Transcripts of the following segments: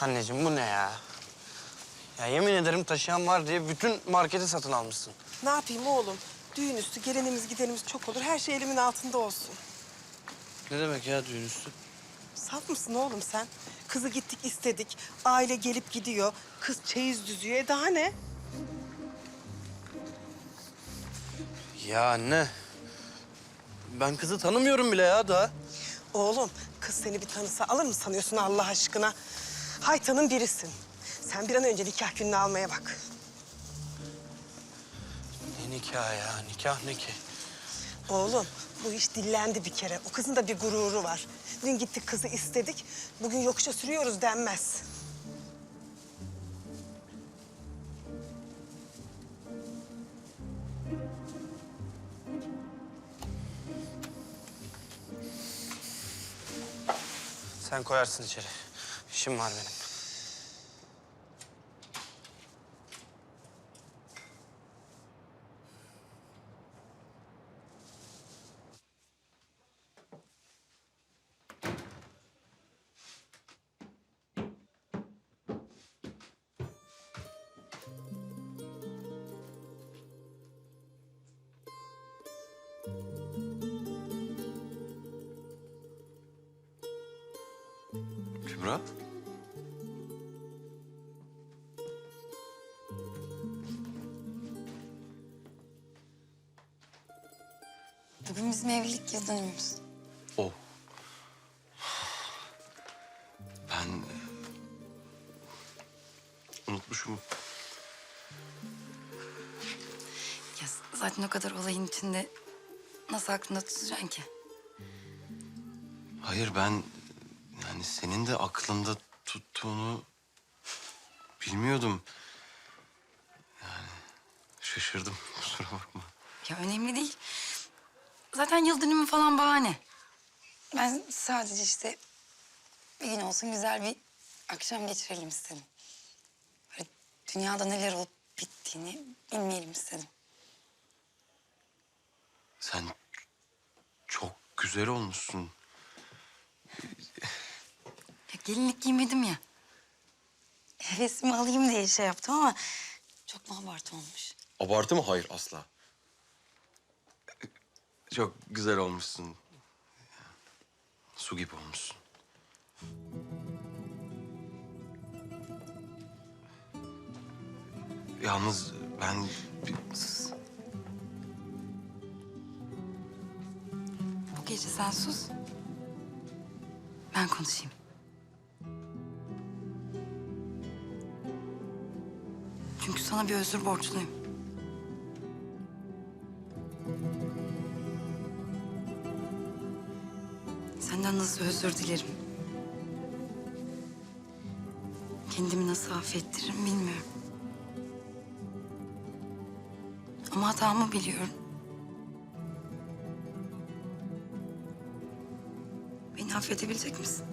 Anneciğim bu ne ya? Ya yemin ederim taşıyan var diye bütün marketi satın almışsın. Ne yapayım oğlum? Düğün üstü gelenimiz gidenimiz çok olur. Her şey elimin altında olsun. Ne demek ya düğün üstü? Saf mısın oğlum sen? Kızı gittik istedik. Aile gelip gidiyor. Kız çeyiz düzüyor. E daha ne? Ya anne. Ben kızı tanımıyorum bile ya daha. Oğlum kız seni bir tanısa alır mı sanıyorsun Allah aşkına? Haytanın birisin. Sen bir an önce nikah gününü almaya bak. Ne nikah ya? Nikah ne ki? Oğlum bu iş dillendi bir kere. O kızın da bir gururu var. Dün gittik kızı istedik. Bugün yokuşa sürüyoruz denmez. Sen koyarsın içeri. İşim var benim. Kübra? Bugün bizim evlilik yıl dönümümüz. O. Ben... e, Unutmuşum. Ya zaten o kadar olayın içinde nasıl aklında tutacaksın ki? Hayır ben... Yani senin de aklında tuttuğunu... Bilmiyordum. Yani şaşırdım. Kusura bakma. Ya önemli değil. Zaten yıl dönümü falan bahane. Ben sadece işte bir gün olsun güzel bir akşam geçirelim istedim. Böyle dünyada neler olup bittiğini bilmeyelim istedim. Sen çok güzel olmuşsun. Ya gelinlik giymedim ya. Hevesimi alayım diye şey yaptım ama çok mu abartı olmuş? Abartı mı? Hayır asla. Çok güzel olmuşsun. Su gibi olmuşsun. Yalnız ben. Bu gece sen sus. Ben konuşayım. Çünkü sana bir özür borçluyum. Senden nasıl özür dilerim. Kendimi nasıl affettiririm bilmiyorum. Ama hatamı biliyorum. Beni affedebilecek misin?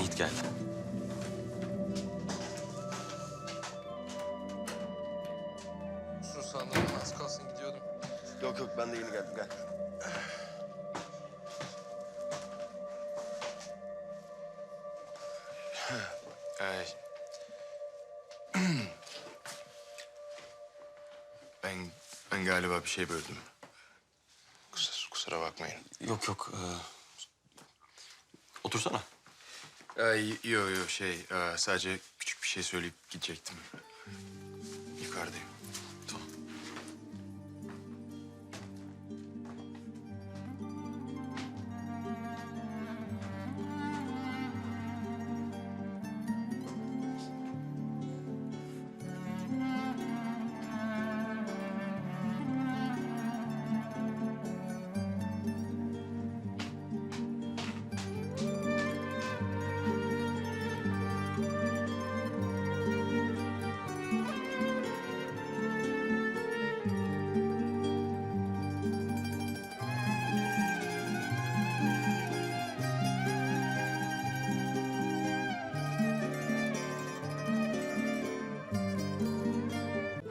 Yiğit gel. Şu az kalsın gidiyordum. Yok yok ben de yeni geldim gel. Ee, ben ben galiba bir şey böldüm. Kusura, kusura bakmayın. Yok yok. ee, Otursana. Ay, yo yo şey e, sadece küçük bir şey söyleyip gidecektim. Yukarıdayım.